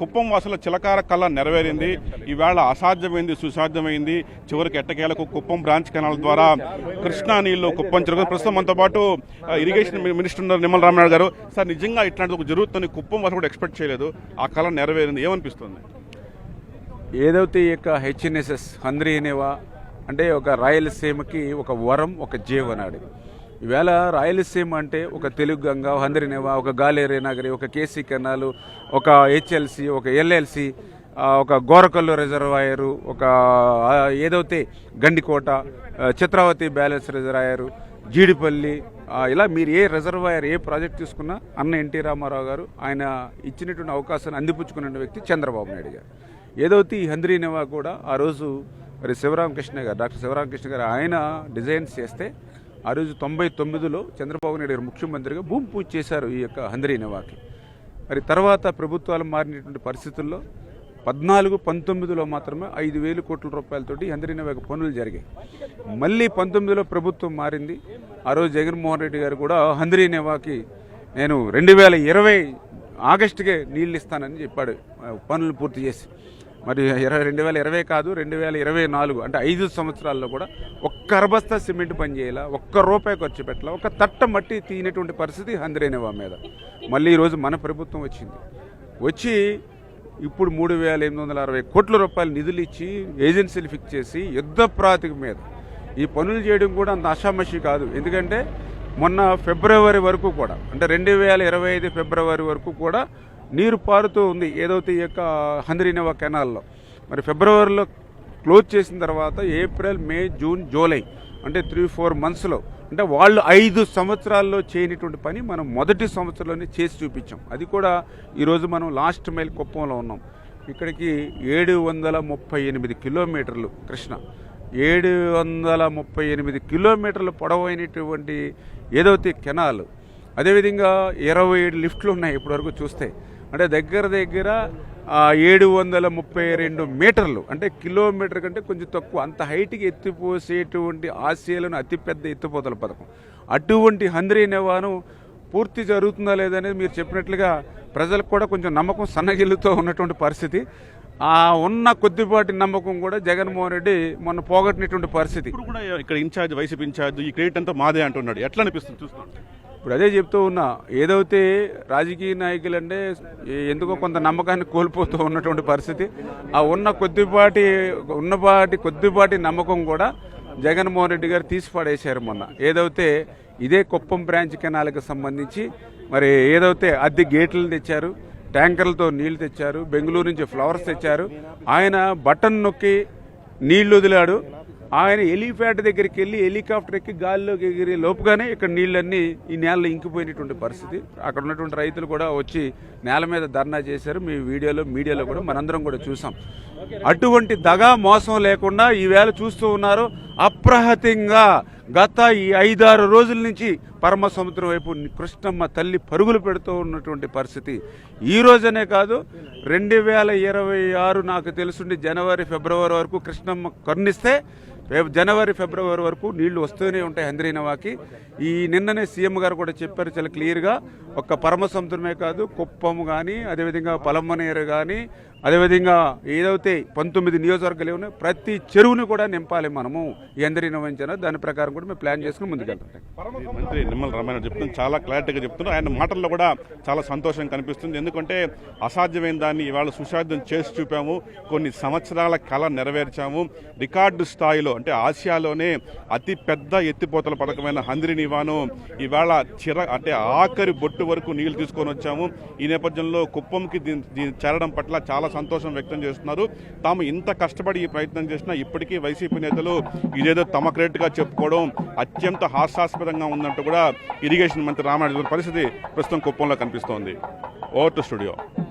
కుప్పం వాసుల చిలకార కళ నెరవేరింది. ఈవేళ అసాధ్యమైంది సుసాధ్యమైంది. చివరికి ఎట్టకేలకు కుప్పం బ్రాంచ్ కెనాల్ ద్వారా కృష్ణా నీళ్ళు కుప్పం జరుగుతుంది. ప్రస్తుతం మనతో పాటు ఆ, ఇరిగేషన్ మినిస్టర్ ఉన్నారు నిమ్మల రామనాయుడు గారు. సార్ నిజంగా ఇట్లాంటిది ఒక జరుగుతుంది కుప్పం వాసులు కూడా ఎక్స్పెక్ట్ చేయలేదు. ఆ కళ నెరవేరింది. ఏమనిపిస్తుంది? ఏదైతే ఈ యొక్క హెచ్ఎన్ఎస్ఎస్ హంద్రీ అనేవా అంటే ఒక రాయలసీమకి ఒక వరం ఒక జీవనాడి. ఈవేళ రాయలసీమ అంటే ఒక తెలుగు గంగ హందరినేవా ఒక గాలేరే నగరి ఒక కేసీ కెనాలు ఒక హెచ్ఎల్సి ఒక ఎల్ఎల్సి ఒక గోరకల్లు రిజర్వాయరు ఒక ఏదైతే గండికోట చిత్రావతి బ్యాలెన్స్ రిజర్వాయరు జీడిపల్లి ఇలా మీరు ఏ రిజర్వాయర్ ఏ ప్రాజెక్ట్ తీసుకున్నా అన్న ఎన్టీ రామారావు గారు ఆయన ఇచ్చినటువంటి అవకాశాన్ని అందిపుచ్చుకున్న వ్యక్తి చంద్రబాబు నాయుడు గారు. ఏదైతే ఈ హందరినేవా కూడా ఆ రోజు మరి శివరామకృష్ణ గారు డాక్టర్ శివరామకృష్ణ గారు ఆయన డిజైన్స్ చేస్తే ఆ రోజు తొంభై తొమ్మిదిలో చంద్రబాబు నాయుడు గారు ముఖ్యమంత్రిగా భూమి పూజ చేశారు ఈ యొక్క హంద్రీనేవాకి మరి తర్వాత ప్రభుత్వాలు మారినటువంటి పరిస్థితుల్లో పద్నాలుగు పంతొమ్మిదిలో మాత్రమే ఐదు వేలు కోట్ల రూపాయలతోటి హంద్రీనేవాకి పనులు జరిగాయి. మళ్ళీ పంతొమ్మిదిలో ప్రభుత్వం మారింది. ఆ రోజు జగన్మోహన్ రెడ్డి గారు కూడా హంద్రీనేవాకి నేను రెండు వేల ఇరవై ఆగస్టుకే నీళ్ళు ఇస్తానని చెప్పాడు. పనులు పూర్తి చేసి. మరి ఇరవై రెండు వేల ఇరవై కాదు రెండు వేల ఇరవై నాలుగు అంటే ఐదు సంవత్సరాల్లో కూడా ఒక్క అరబస్తా సిమెంట్ పని చేయాల ఒక్క రూపాయి ఖర్చు పెట్టాల ఒక్క తట్ట మట్టి తీయనటువంటి పరిస్థితి హంద్రేనేవా మీద. మళ్ళీ ఈరోజు మన ప్రభుత్వం వచ్చింది. వచ్చి ఇప్పుడు మూడు వేల ఎనిమిది వందల అరవై కోట్ల రూపాయల నిధులు ఇచ్చి ఏజెన్సీలు ఫిక్స్ చేసి యుద్ధ ప్రాతిక మీద. ఈ పనులు చేయడం కూడా అంత అషామషి కాదు. ఎందుకంటే మొన్న ఫిబ్రవరి వరకు కూడా అంటే రెండు వేల ఇరవై ఐదు ఫిబ్రవరి వరకు కూడా నీరు పారుతూ ఉంది ఏదైతే ఈ యొక్క హంద్రీనవా కెనాల్లో. మరి ఫిబ్రవరిలో క్లోజ్ చేసిన తర్వాత ఏప్రిల్ మే జూన్ జూలై అంటే త్రీ ఫోర్ మంత్స్లో అంటే వాళ్ళు ఐదు సంవత్సరాల్లో చేయనటువంటి పని మనం మొదటి సంవత్సరంలోనే చేసి చూపించాం. అది కూడా ఈరోజు మనం లాస్ట్ మైల్ కుప్పంలో ఉన్నాం. ఇక్కడికి ఏడు వందల ముప్పై ఎనిమిది కిలోమీటర్లు కృష్ణ. ఏడు వందల ముప్పై ఎనిమిది కిలోమీటర్లు పొడవైనటువంటి ఏదైతే కెనాల్. అదేవిధంగా ఇరవై ఏడు లిఫ్ట్లు ఉన్నాయి ఇప్పటివరకు చూస్తే. అంటే దగ్గర దగ్గర ఏడు వందల ముప్పై రెండు మీటర్లు. అంటే కిలోమీటర్ కంటే కొంచెం తక్కువ. అంత హైట్కి ఎత్తిపోసేటువంటి ఆసియాలోని అతిపెద్ద ఎత్తిపోతల పథకం. అటువంటి హంద్రీ నెవాను పూర్తి జరుగుతుందా లేదనేది మీరు చెప్పినట్లుగా ప్రజలకు కూడా కొంచెం నమ్మకం సన్నగిల్లుతో ఉన్నటువంటి పరిస్థితి. ఆ ఉన్న కొద్దిపాటి నమ్మకం కూడా జగన్మోహన్ రెడ్డి మొన్న పోగొట్టినటువంటి పరిస్థితి. ఇప్పుడు కూడా ఇక్కడ ఇన్ఛార్జ్ వైసీపీ ఇన్ఛార్జ్ ఈ క్రెడిట్ అంతా మాదే అంటున్నాడు. ఎట్లా అనిపిస్తుంది చూస్తున్నాం ఇప్పుడు అదే చెప్తూ ఉన్నా ఏదైతే రాజకీయ నాయకులు అంటే ఎందుకో కొంత నమ్మకాన్ని కోల్పోతూ ఉన్నటువంటి పరిస్థితి ఆ ఉన్న కొద్దిపాటి ఉన్నపాటి కొద్దిపాటి నమ్మకం కూడా జగన్మోహన్ రెడ్డి గారు తీసి పడేశారు మొన్న. ఏదైతే ఇదే కుప్పం బ్రాంచ్ కెనాల్కి సంబంధించి మరి ఏదైతే అద్దె గేట్లు తెచ్చారు ట్యాంకర్లతో నీళ్ళు తెచ్చారు బెంగళూరు నుంచి ఫ్లవర్స్ తెచ్చారు ఆయన బటన్ నొక్కి నీళ్ళు వదిలాడు. ఆయన ఎలిఫ్యాట్ దగ్గరికి వెళ్ళి హెలికాప్టర్ ఎక్కి గాల్లోకి ఎగిరి లోపుగానే ఇక్కడ నీళ్ళన్నీ ఈ నేలలో ఇంకిపోయినటువంటి పరిస్థితి. అక్కడ ఉన్నటువంటి రైతులు కూడా వచ్చి నేల మీద ధర్నా చేశారు. మీ వీడియోలో మీడియాలో కూడా మనందరం కూడా చూసాం. అటువంటి దగా మోసం లేకుండా ఈవేళ చూస్తూ ఉన్నారు. అప్రహతంగా గత ఈ ఐదారు రోజుల నుంచి పరమ సముద్రం వైపు కృష్ణమ్మ తల్లి పరుగులు పెడుతూ ఉన్నటువంటి పరిస్థితి. ఈ రోజనే కాదు రెండు వేల ఇరవై ఆరు నాకు తెలుసుండి జనవరి ఫిబ్రవరి వరకు కృష్ణమ్మ కర్ణిస్తే రేపు జనవరి ఫిబ్రవరి వరకు నీళ్ళు వస్తూనే ఉంటాయి హంద్రీనవాకి ఈ నిన్ననే సీఎం గారు కూడా చెప్పారు చాలా క్లియర్గా. ఒక్క పరమ సముద్రమే కాదు కుప్పం కానీ అదేవిధంగా పలమ్మనేరు కానీ అదేవిధంగా ఏదైతే పంతొమ్మిది నియోజకవర్గాలు ఉన్నాయో ప్రతి చెరువుని కూడా నింపాలి మనము. ఈ అందరిన దాని ప్రకారం కూడా మేము ప్లాన్ చేసుకుని ముందుకెళ్తాం. మంత్రి నిమ్మల రామారావు చెప్తున్నారు చాలా క్లారిటీగా చెప్తున్నారు. ఆయన మాటల్లో కూడా చాలా సంతోషం కనిపిస్తుంది. ఎందుకంటే అసాధ్యమైన దాన్ని ఇవాళ సుసాధ్యం చేసి చూపాము. కొన్ని సంవత్సరాల కళ నెరవేర్చాము. రికార్డు స్థాయిలో అంటే ఆసియాలోనే అతి పెద్ద ఎత్తిపోతల పథకమైన హంద్రి నివాను ఇవాళ చిర అంటే ఆఖరి బొట్టు వరకు నీళ్ళు తీసుకొని వచ్చాము. ఈ నేపథ్యంలో కుప్పంకి దీని దీన్ని చేరడం పట్ల చాలా సంతోషం వ్యక్తం చేస్తున్నారు. తాము ఇంత కష్టపడి ఈ ప్రయత్నం చేసినా ఇప్పటికీ వైసీపీ నేతలు ఇదేదో తమ క్రెడిట్గా చెప్పుకోవడం అత్యంత హాస్యాస్పదంగా ఉందంటూ కూడా ఇరిగేషన్ మంత్రి రామారెడ్డి పరిస్థితి ప్రస్తుతం కుప్పంలో కనిపిస్తోంది. Over to studio.